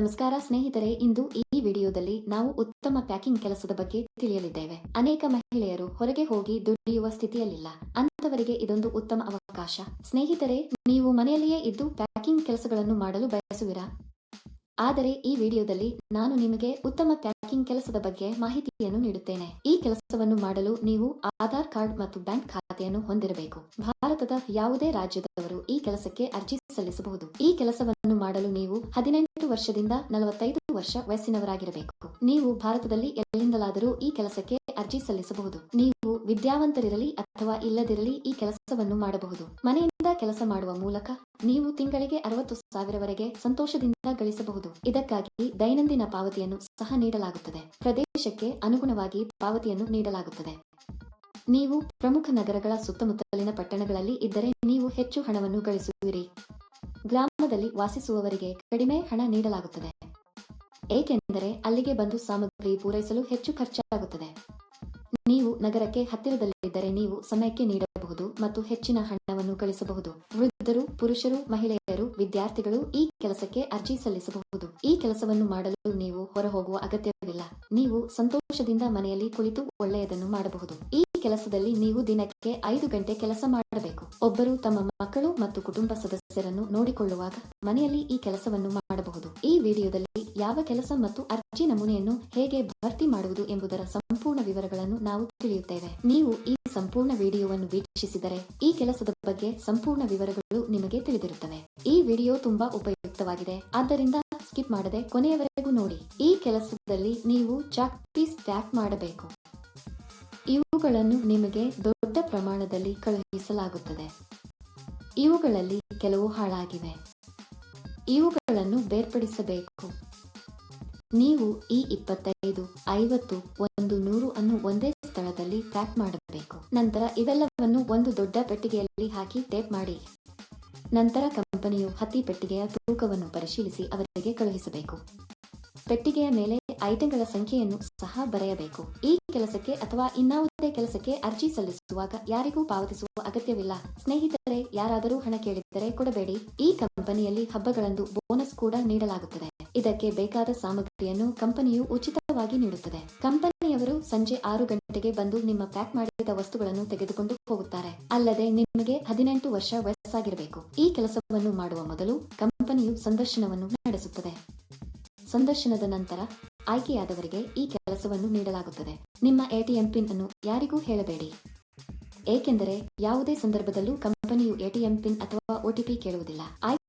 ನಮಸ್ಕಾರ ಸ್ನೇಹಿತರೆ, ಇಂದು ಈ ವಿಡಿಯೋದಲ್ಲಿ ನಾವು ಉತ್ತಮ ಪ್ಯಾಕಿಂಗ್ ಕೆಲಸದ ಬಗ್ಗೆ ತಿಳಿಯಲಿದ್ದೇವೆ. ಅನೇಕ ಮಹಿಳೆಯರು ಹೊರಗೆ ಹೋಗಿ ದುಡಿಯುವ ಸ್ಥಿತಿಯಲ್ಲಿಲ್ಲ. ಅಂತವರಿಗೆ ಇದೊಂದು ಉತ್ತಮ ಅವಕಾಶ. ಸ್ನೇಹಿತರೆ, ನೀವು ಮನೆಯಲ್ಲಿಯೇ ಇದ್ದು ಪ್ಯಾಕಿಂಗ್ ಕೆಲಸಗಳನ್ನು ಮಾಡಲು ಬಯಸುವಿರಾ? ಆದರೆ ಈ ವಿಡಿಯೋದಲ್ಲಿ ನಾನು ನಿಮಗೆ ಉತ್ತಮ ಪ್ಯಾಕಿಂಗ್ ಕೆಲಸದ ಬಗ್ಗೆ ಮಾಹಿತಿಯನ್ನು ನೀಡುತ್ತೇನೆ. ಈ ಕೆಲಸವನ್ನು ಮಾಡಲು ನೀವು ಆಧಾರ್ ಕಾರ್ಡ್ ಮತ್ತು ಬ್ಯಾಂಕ್ ಖಾತೆಯನ್ನು ಹೊಂದಿರಬೇಕು. ಭಾರತದ ಯಾವುದೇ ರಾಜ್ಯದವರು ಈ ಕೆಲಸಕ್ಕೆ ಅರ್ಜಿ ಸಲ್ಲಿಸಬಹುದು. ಈ ಕೆಲಸವನ್ನು ಮಾಡಲು ನೀವು ಹದಿನೆಂಟು ವರ್ಷದಿಂದ ನಲವತ್ತೈದು ವರ್ಷ ವಯಸ್ಸಿನವರಾಗಿರಬೇಕು. ನೀವು ಭಾರತದಲ್ಲಿ ಎಲ್ಲಿಂದಲಾದರೂ ಈ ಕೆಲಸಕ್ಕೆ ಅರ್ಜಿ ಸಲ್ಲಿಸಬಹುದು. ನೀವು ವಿದ್ಯಾವಂತರಿರಲಿ ಅಥವಾ ಇಲ್ಲದಿರಲಿ ಈ ಕೆಲಸವನ್ನು ಮಾಡಬಹುದು. ಮನೆಯಿಂದ ಕೆಲಸ ಮಾಡುವ ಮೂಲಕ ನೀವು ತಿಂಗಳಿಗೆ ಅರವತ್ತು ಸಾವಿರವರೆಗೆ ಸಂತೋಷದಿಂದ ಗಳಿಸಬಹುದು. ಇದಕ್ಕಾಗಿ ದೈನಂದಿನ ಪಾವತಿಯನ್ನು ಸಹ ನೀಡಲಾಗುತ್ತದೆ. ಪ್ರದೇಶಕ್ಕೆ ಅನುಗುಣವಾಗಿ ಪಾವತಿಯನ್ನು ನೀಡಲಾಗುತ್ತದೆ. ನೀವು ಪ್ರಮುಖ ನಗರಗಳ ಸುತ್ತಮುತ್ತಲಿನ ಪಟ್ಟಣಗಳಲ್ಲಿ ಇದ್ದರೆ ನೀವು ಹೆಚ್ಚು ಹಣವನ್ನು ಗಳಿಸುವಿರಿ. ಗ್ರಾಮದಲ್ಲಿ ವಾಸಿಸುವವರಿಗೆ ಕಡಿಮೆ ಹಣ ನೀಡಲಾಗುತ್ತದೆ. ಏಕೆಂದರೆ ಅಲ್ಲಿಗೆ ಬಂದು ಸಾಮಗ್ರಿ ಪೂರೈಸಲು ಹೆಚ್ಚು ಖರ್ಚಾಗುತ್ತದೆ. ನೀವು ನಗರಕ್ಕೆ ಹತ್ತಿರದಲ್ಲಿದ್ದರೆ ನೀವು ಸಮಯಕ್ಕೆ ನೀಡಬಹುದು ಮತ್ತು ಹೆಚ್ಚಿನ ಹಣವನ್ನು ಗಳಿಸಬಹುದು. ವೃದ್ಧರು, ಪುರುಷರು, ಮಹಿಳೆಯರು, ವಿದ್ಯಾರ್ಥಿಗಳು ಈ ಕೆಲಸಕ್ಕೆ ಅರ್ಜಿ ಸಲ್ಲಿಸಬಹುದು. ಈ ಕೆಲಸವನ್ನು ಮಾಡಲು ನೀವು ಹೊರಹೋಗುವ ಅಗತ್ಯವಿಲ್ಲ. ನೀವು ಸಂತೋಷದಿಂದ ಮನೆಯಲ್ಲಿ ಕುಳಿತು ಒಳ್ಳೆಯದನ್ನು ಮಾಡಬಹುದು. ಈ ಕೆಲಸದಲ್ಲಿ ನೀವು ದಿನಕ್ಕೆ ಐದು ಗಂಟೆ ಕೆಲಸ ಮಾಡಬೇಕು. ಒಬ್ಬರು ತಮ್ಮ ಮಕ್ಕಳು ಮತ್ತು ಕುಟುಂಬ ಸದಸ್ಯರನ್ನು ನೋಡಿಕೊಳ್ಳುವಾಗ ಮನೆಯಲ್ಲಿ ಈ ಕೆಲಸವನ್ನು ಮಾಡಬಹುದು. ಈ ವಿಡಿಯೋದಲ್ಲಿ ಯಾವ ಕೆಲಸ ಮತ್ತು ಅರ್ಜಿ ನಮೂನೆಯನ್ನು ಹೇಗೆ ಭರ್ತಿ ಮಾಡುವುದು ಎಂಬುದರ ಸಂಪೂರ್ಣ ವಿವರಗಳನ್ನು ನಾವು ತಿಳಿಯುತ್ತೇವೆ. ನೀವು ಈ ಸಂಪೂರ್ಣ ವಿಡಿಯೋವನ್ನು ವೀಕ್ಷಿಸಿದರೆ ಈ ಕೆಲಸದ ಬಗ್ಗೆ ಸಂಪೂರ್ಣ ವಿವರಗಳು ನಿಮಗೆ ತಿಳಿದಿರುತ್ತವೆ. ಈ ವಿಡಿಯೋ ತುಂಬಾ ಉಪಯುಕ್ತವಾಗಿದೆ. ಆದ್ದರಿಂದ ಸ್ಕಿಪ್ ಮಾಡದೆ ಕೊನೆಯವರೆಗೂ ನೋಡಿ. ಈ ಕೆಲಸದಲ್ಲಿ ನೀವು ಚಾಕ್ ಪೀಸ್ ಪ್ಯಾಕ್ ಮಾಡಬೇಕು. ಇವುಗಳನ್ನು ನಿಮಗೆ ದೊಡ್ಡ ಪ್ರಮಾಣದಲ್ಲಿ ಕಳುಹಿಸಲಾಗುತ್ತದೆ. ಇವುಗಳಲ್ಲಿ ಕೆಲವು ಹಾಳಾಗಿವೆ. ಇವುಗಳನ್ನು ಬೇರ್ಪಡಿಸಬೇಕು. ನೀವು ಈ ಇಪ್ಪತ್ತೈದು, ಐವತ್ತು, ಒಂದು, ನೂರು ಅನ್ನು ಒಂದೇ ಸ್ಥಳದಲ್ಲಿ ಪ್ಯಾಕ್ ಮಾಡಬೇಕು. ನಂತರ ಇವೆಲ್ಲವನ್ನು ಒಂದು ದೊಡ್ಡ ಪೆಟ್ಟಿಗೆಯಲ್ಲಿ ಹಾಕಿ ಟೇಪ್ ಮಾಡಿ. ನಂತರ ಕಂಪನಿಯು ಹತ್ತಿ ಪೆಟ್ಟಿಗೆಯ ತೂಕವನ್ನು ಪರಿಶೀಲಿಸಿ ಅವರಿಗೆ ಕಳುಹಿಸಬೇಕು. ಪೆಟ್ಟಿಗೆಯ ಮೇಲೆ ಐಟಂಗಳ ಸಂಖ್ಯೆಯನ್ನು ಸಹ ಬರೆಯಬೇಕು. ಈ ಕೆಲಸಕ್ಕೆ ಅಥವಾ ಇನ್ನಾವುದೇ ಕೆಲಸಕ್ಕೆ ಅರ್ಜಿ ಸಲ್ಲಿಸುವಾಗ ಯಾರಿಗೂ ಪಾವತಿಸುವ ಅಗತ್ಯವಿಲ್ಲ. ಸ್ನೇಹಿತರೆ, ಯಾರಾದರೂ ಹಣ ಕೇಳಿದರೆ ಕೊಡಬೇಡಿ. ಈ ಕಂಪನಿಯಲ್ಲಿ ಹಬ್ಬಗಳಂದು ಬೋನಸ್ ಕೂಡ ನೀಡಲಾಗುತ್ತದೆ. ಇದಕ್ಕೆ ಬೇಕಾದ ಸಾಮಗ್ರಿಯನ್ನು ಕಂಪನಿಯು ಉಚಿತವಾಗಿ ನೀಡುತ್ತದೆ. ಕಂಪನಿಯವರು ಸಂಜೆ ಆರು ಗಂಟೆಗೆ ಬಂದು ನಿಮ್ಮ ಪ್ಯಾಕ್ ಮಾಡಿದ ವಸ್ತುಗಳನ್ನು ತೆಗೆದುಕೊಂಡು ಹೋಗುತ್ತಾರೆ. ಅಲ್ಲದೆ ನಿಮಗೆ ಹದಿನೆಂಟು ವರ್ಷ ವಯಸ್ಸಾಗಿರಬೇಕು. ಈ ಕೆಲಸವನ್ನು ಮಾಡುವ ಮೊದಲು ಕಂಪನಿಯು ಸಂದರ್ಶನವನ್ನು ನಡೆಸುತ್ತದೆ. ಸಂದರ್ಶನದ ನಂತರ ಆಯ್ಕೆಯಾದವರಿಗೆ ಈ ಕೆಲಸವನ್ನು ನೀಡಲಾಗುತ್ತದೆ. ನಿಮ್ಮ ಎಟಿಎಂ ಪಿನ್ ಅನ್ನು ಯಾರಿಗೂ ಹೇಳಬೇಡಿ. ಏಕೆಂದರೆ ಯಾವುದೇ ಸಂದರ್ಭದಲ್ಲೂ ಕಂಪನಿಯು ಎಟಿಎಂ ಪಿನ್ ಅಥವಾ ಒಟಿಪಿ ಕೇಳುವುದಿಲ್ಲ.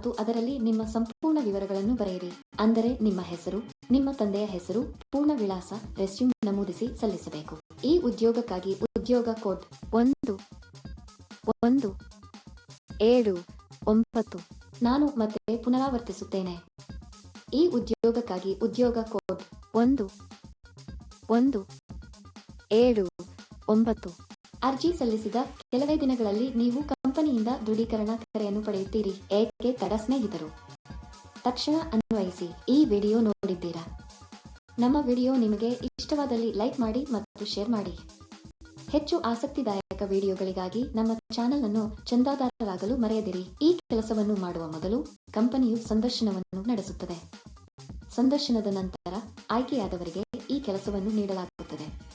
ಮತ್ತು ಅದರಲ್ಲಿ ನಿಮ್ಮ ಸಂಪೂರ್ಣ ವಿವರಗಳನ್ನು ಬರೆಯಿರಿ. ಅಂದರೆ ನಿಮ್ಮ ಹೆಸರು, ನಿಮ್ಮ ತಂದೆಯ ಹೆಸರು, ಪೂರ್ಣ ವಿಳಾಸ ರೆಸ್ಯೂಮ್ ನಮೂದಿಸಿ ಸಲ್ಲಿಸಬೇಕು. ಈ ಉದ್ಯೋಗಕ್ಕಾಗಿ ಉದ್ಯೋಗ ಕೋಡ್ ಒಂದು ಒಂದು, ಏಳು, ಒಂಬತ್ತು ನಾನು ಮತ್ತೆ ಪುನರಾವರ್ತಿಸುತ್ತೇನೆ. ಈ ಉದ್ಯೋಗಕ್ಕಾಗಿ ಉದ್ಯೋಗ ಕೋಡ್ ಒಂದು ಒಂದು, ಏಳು, ಒಂಬತ್ತು ಅರ್ಜಿ ಸಲ್ಲಿಸಿದ ಕೆಲವೇ ದಿನಗಳಲ್ಲಿ ನೀವು ಕಂಪನಿಯಿಂದ ದೃಢೀಕರಣ ಕರೆಯನ್ನು ಪಡೆಯುತ್ತೀರಿ. ಏಕೆ ತಡ ಸ್ನೇಹಿತರು? ತಕ್ಷಣ ಅನ್ವಯಿಸಿ. ಈ ವಿಡಿಯೋ ನೋಡಿದ್ದೀರಾ? ನಮ್ಮ ವಿಡಿಯೋ ನಿಮಗೆ ಇಷ್ಟವಾದಲ್ಲಿ ಲೈಕ್ ಮಾಡಿ ಮತ್ತು ಶೇರ್ ಮಾಡಿ. ಹೆಚ್ಚು ಆಸಕ್ತಿದಾಯಕ ವಿಡಿಯೋಗಳಿಗಾಗಿ ನಮ್ಮ ಚಾನೆಲ್ ಅನ್ನು ಚಂದಾದಾರರಾಗಲು ಮರೆಯದಿರಿ. ಈ ಕೆಲಸವನ್ನು ಮಾಡುವ ಮೊದಲು ಕಂಪನಿಯು ಸಂದರ್ಶನವನ್ನು ನಡೆಸುತ್ತದೆ. ಸಂದರ್ಶನದ ನಂತರ ಆಯ್ಕೆಯಾದವರಿಗೆ ಈ ಕೆಲಸವನ್ನು ನೀಡಲಾಗುತ್ತದೆ.